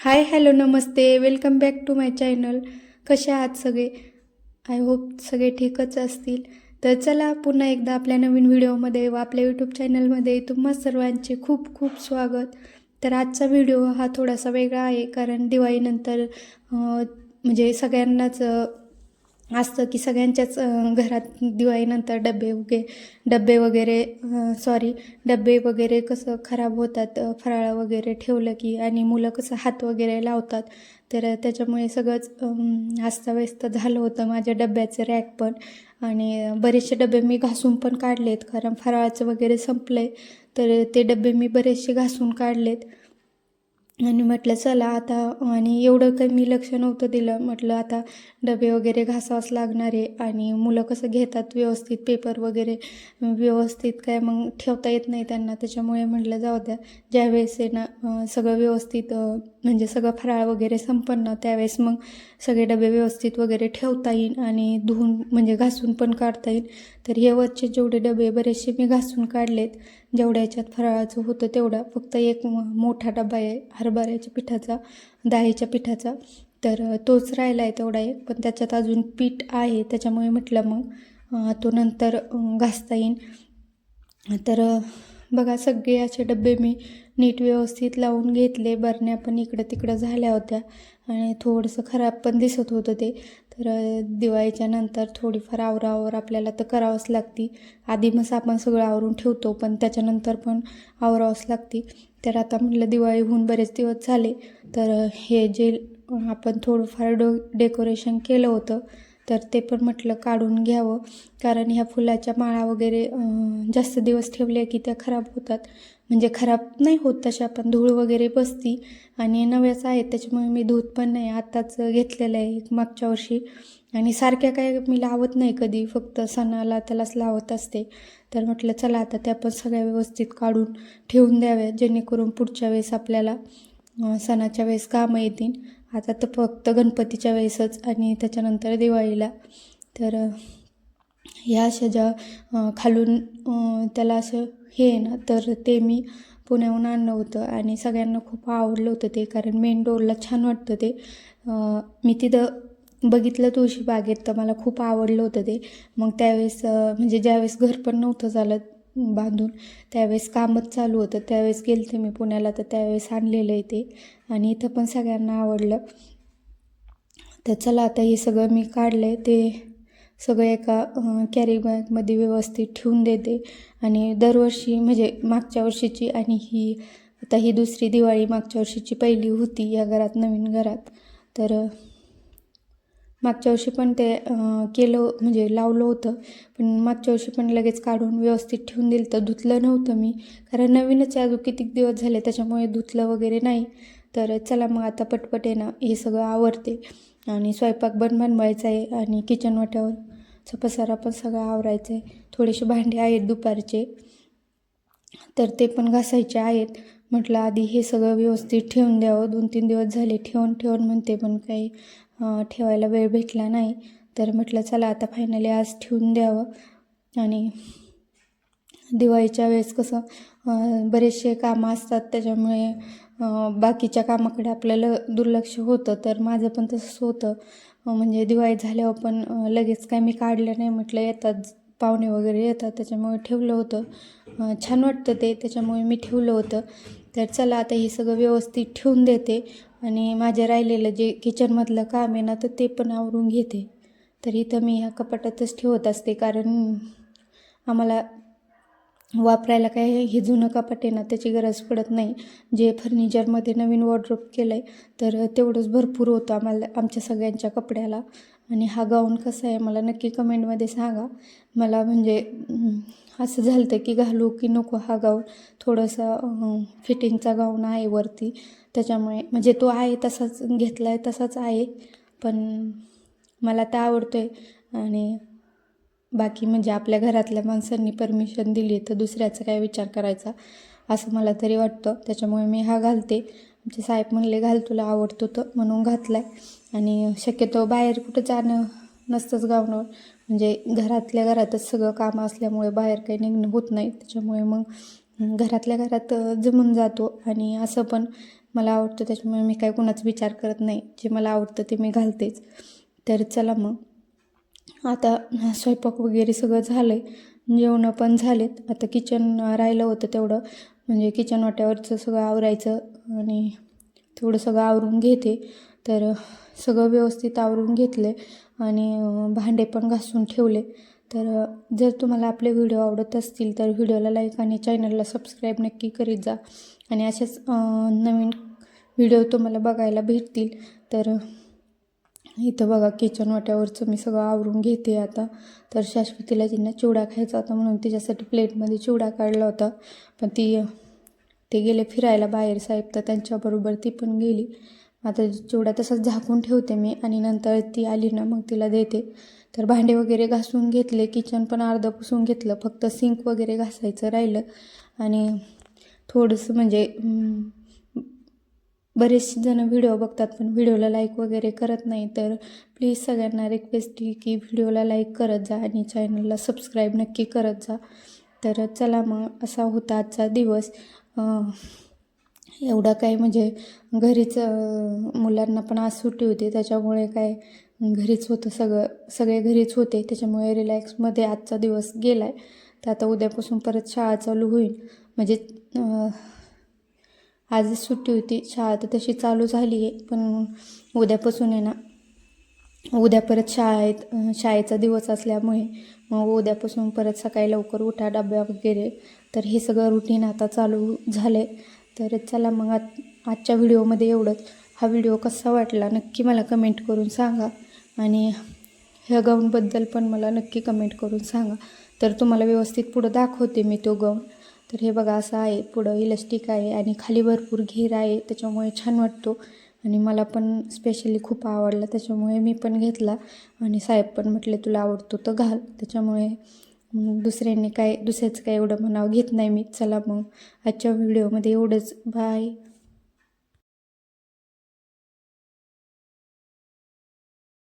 High hello Namaste. Welcome back to my channel. कसे आहात सगळे? आय होप सगळे ठीकच असतील. तर चला पुन्हा एकदा आपल्या नवीन व्हिडिओमध्ये व आपल्या यूट्यूब चॅनलमध्ये तुम्हा सर्वांचे खूप खूप स्वागत. तर आजचा व्हिडिओ हा थोडासा वेगळा आहे कारण दिवाळीनंतर म्हणजे सगळ्यांनाच असतं की सगळ्यांच्याच घरात दिवाळीनंतर डबे वगे डबे वगैरे सॉरी डबे वगैरे कसं खराब होतात फराळं वगैरे ठेवलं की आणि मुलं कसं हात वगैरे लावतात तर त्याच्यामुळे सगळंच अस्ताव्यस्त झालं होतं माझ्या डब्याचं रॅक पण. आणि बरेचसे डबे मी घासून पण काढलेत कारण फराळाचं वगैरे संपलं आहे तर ते डबे मी बरेचसे घासून काढलेत. आणि म्हटलं चला आता. आणि एवढं काही मी लक्ष नव्हतं दिलं. म्हटलं आता डबे वगैरे घासावाच लागणार आहे आणि मुलं कसं घेतात व्यवस्थित पेपर वगैरे? व्यवस्थित काय मग ठेवता येत नाही त्यांना. त्याच्यामुळे म्हटलं जाऊ द्या. ज्यावेळेस आहे ना सगळं व्यवस्थित म्हणजे सगळं फराळ वगैरे संपन्न त्यावेळेस मग सगळे डबे व्यवस्थित वगैरे ठेवता येईल आणि धुवून म्हणजे घासून पण काढता येईल. तर हे वरचे जेवढे डबे बरेचसे मी घासून काढलेत जेवढ्या याच्यात फराळाचं होतं तेवढा. फक्त एक मोठा डबा आहे हरभऱ्याच्या पिठाचा डाळीच्या पिठाचा. तर तोच राहिला आहे तेवढा एक. पण त्याच्यात अजून पीठ आहे त्याच्यामुळे म्हटलं मग तो नंतर घासता येईल. तर बघा सगळे असे डबे मी नीट व्यवस्थित लावून घेतले. बरण्या पण इकडं तिकडं झाल्या होत्या आणि थोडंसं खराब पण दिसत होतं ते. तर दिवाळीच्या नंतर थोडीफार आवरावर आपल्याला तर करावंच लागती. आधी मग आपण सगळं आवरून ठेवतो पण त्याच्यानंतर पण आवरावंच लागती. तर आता म्हटलं दिवाळी होऊन बरेच दिवस झाले. तर हे जे आपण थोडंफार डो डेकोरेशन केलं होतं तर ते पण म्हटलं काढून घ्यावं. कारण ह्या फुलाच्या माळा वगैरे जास्त दिवस ठेवल्या की त्या खराब होतात. म्हणजे खराब नाही होत तशा पण धूळ वगैरे बसती आणि नव्याच आहेत त्याच्यामुळे मी धूत पण नाही. आत्ताच घेतलेलं आहे एक मागच्या वर्षी. आणि सारख्या काय मी लावत नाही कधी. फक्त सणाला त्यालाच लावत असते. तर म्हटलं चला आता त्या पण सगळ्या व्यवस्थित काढून ठेवून द्याव्या. जेणेकरून पुढच्या वेळेस आपल्याला सणाच्या वेळेस कामं येतील. आता तर फक्त गणपतीच्या वेळेसच आणि त्याच्यानंतर दिवाळीला. तर ह्या अशा ज्या खालून त्याला असं हे आहे ना तर ते मी पुण्याहून आणलं होतं आणि सगळ्यांना खूप आवडलं होतं ते कारण मेन डोरला छान वाटतं ते. मी तिथं बघितलं तुळशी बागेत तर मला खूप आवडलं होतं ते. मग त्यावेळेस म्हणजे ज्यावेळेस घर पण नव्हतं झालं बांधून त्यावेळेस कामच चालू होतं. त्यावेळेस गेलते मी पुण्याला तर त्यावेळेस आणलेलं आहे ते. आणि इथं पण सगळ्यांना आवडलं. तर चला आता हे सगळं मी काढलं आहे ते सगळं एका कॅरी बॅगमध्ये व्यवस्थित ठेवून देते. आणि दरवर्षी म्हणजे मागच्या वर्षीची आणि ही आता ही दुसरी दिवाळी मागच्या वर्षीची पहिली होती या घरात नवीन घरात. तर मागच्या वर्षी पण ते केलं म्हणजे लावलं होतं. पण मागच्या वर्षी पण लगेच काढून व्यवस्थित ठेवून दिलं तर धुतलं नव्हतं मी. कारण नवीनच आहे अजून कितीक दिवस झाले त्याच्यामुळे धुतलं वगैरे नाही. तर चला मग आता पटपट आहे ना हे सगळं आवडते आणि स्वयंपाक पण बनवायचा आहे आणि किचन वाट्यावर पसारा पण सगळं आवरायचं आहे. थोडेसे भांडे आहेत दुपारचे. तर ते पण घासायचे आहेत. म्हटलं आधी हे सगळं व्यवस्थित ठेवून द्यावं. दोन तीन दिवस झाले ठेवून ठेवून म्हणते पण काही ठेवायला वेळ भेटला नाही. तर म्हटलं चला आता फायनली आज ठेवून द्यावं. आणि दिवाळीच्या वेळेस कसं बरेचसे कामं असतात. त्याच्यामुळे बाकीच्या कामाकडे आपल्याला दुर्लक्ष होतं. तर माझं पण तसंच होतं. म्हणजे दिवाळी झाल्यावर पण लगेच काय मी काढलं नाही. म्हटलं येतात पाहुणे वगैरे येतात. त्याच्यामुळे ठेवलं होतं. छान वाटतं ते. त्याच्यामुळे मी ठेवलं होतं. तर चला आता हे सगळं व्यवस्थित ठेवून देते. आणि माझ्या राहिलेलं जे किचनमधलं काम आहे ना तर ते पण आवरून घेते. तर इथं मी ह्या कपाटातच ठेवत असते कारण आम्हाला वापरायला काय हे जुनं कपाट आहे ना त्याची गरज पडत नाही. जे फर्निचरमध्ये नवीन वॉर्ड्रोप केलं आहे तर तेवढंच भरपूर होतं आम्हाला आमच्या सगळ्यांच्या कपड्याला. आणि हा गाऊन कसा आहे मला नक्की कमेंटमध्ये सांगा. मला म्हणजे असं झालं होतं की घालू की नको हा गाऊन. थोडंसं फिटिंगचा गाऊन आहे वरती. त्याच्यामुळे म्हणजे तो आहे तसाच घेतला आहे तसाच आहे. पण मला तर आवडतो आहे आणि बाकी म्हणजे आपल्या घरातल्या माणसांनी परमिशन दिली तर दुसऱ्याचा काय विचार करायचा असं मला तरी वाटतं. त्याच्यामुळे मी हा घालते. आमचे साहेब म्हणले घाल तुला आवडतो तर म्हणून घातला आहे आणि शक्यतो बाहेर कुठं जाणं नसतंच गावणं. म्हणजे घरातल्या घरातच सगळं काम असल्यामुळे बाहेर काही निघणं होत नाही. त्याच्यामुळे मग घरातल्या घरात जमून जातो. आणि असं पण मला आवडतं त्याच्यामुळे मी काय कुणाचा विचार करत नाही. जे मला आवडतं ते मी घालतेच. तर चला मग. आता स्वयंपाक वगैरे सगळं झालं आहे जेवणं पण झालेत. आता किचन राहिलं होतं तेवढं. म्हणजे किचन वाट्यावरचं सगळं आवरायचं आणि तेवढं सगळं आवरून घेते. तर सगळं व्यवस्थित आवरून घेतले आणि भांडे पण घासून ठेवले. तर जर तुम्हाला आपले व्हिडिओ आवडत असतील तर व्हिडिओला लाईक आणि चॅनलला सबस्क्राईब नक्की करीत जा. आणि असेच नवीन व्हिडिओ तुम्हाला बघायला भेटतील. तर इथं बघा किचन वाट्यावरचं मी सगळं आवरून घेते आता. तर शाश्वतीला तिनं चिवडा खायचा होता म्हणून तिच्यासाठी प्लेटमध्ये चिवडा काढला होता. पण ती ते गेले फिरायला बाहेर साहेब तर त्यांच्याबरोबर ती पण गेली. आता चिवडा तसाच झाकून ठेवते मी आणि नंतर ती आली ना मग तिला देते. तर भांडे वगैरे घासून घेतले किचन पण अर्धं पुसून घेतलं. फक्त सिंक वगैरे घासायचं राहिलं. आणि थोडंसं म्हणजे बरेचसे जण व्हिडिओ बघतात पण व्हिडिओला लाईक वगैरे करत नाही. तर प्लीज सगळ्यांना रिक्वेस्ट आहे की व्हिडिओला लाईक करत जा आणि चॅनलला सबस्क्राईब नक्की करत जा. तर चला मग असा होता आजचा दिवस. एवढा काय म्हणजे घरीच मुलांना पण आज सुट्टी होती. त्याच्यामुळे काय घरीच होतं सगळं सगळे घरीच होते. त्याच्यामुळे रिलॅक्समध्ये आजचा दिवस गेला आहे तर आता उद्यापासून परत शाळा चालू होईल. म्हणजे आज सुट्टी होती शाळा तर तशी चालू झाली आहे पण उद्यापासून आहे ना उद्या परत शाळा आहेत शाळेचा दिवस असल्यामुळे मग उद्यापासून परत सकाळी लवकर उठा डब्या वगैरे. तर हे सगळं रुटीन आता चालू झालं आहे तर चला मग आज आजच्या व्हिडिओमध्ये एवढंच. हा व्हिडिओ कसा वाटला नक्की मला कमेंट करून सांगा. आणि ह्या गाऊनबद्दल पण मला नक्की कमेंट करून सांगा. तर तुम्हाला व्यवस्थित पुढं दाखवते मी तो गाऊन तर हे बघा असं आहे पुढं इलास्टिक आहे आणि खाली भरपूर घेर आहे त्याच्यामुळे छान वाटतो. आणि मला पण स्पेशली खूप आवडला त्याच्यामुळे मी पण घेतला. आणि साहेब पण म्हटले तुला आवडतो तर घाल. त्याच्यामुळे दुसऱ्यांनी काय दुसऱ्याचं काय एवढं म्हणावं घेत नाही मी. चला मग आजच्या व्हिडिओमध्ये एवढंच. बाय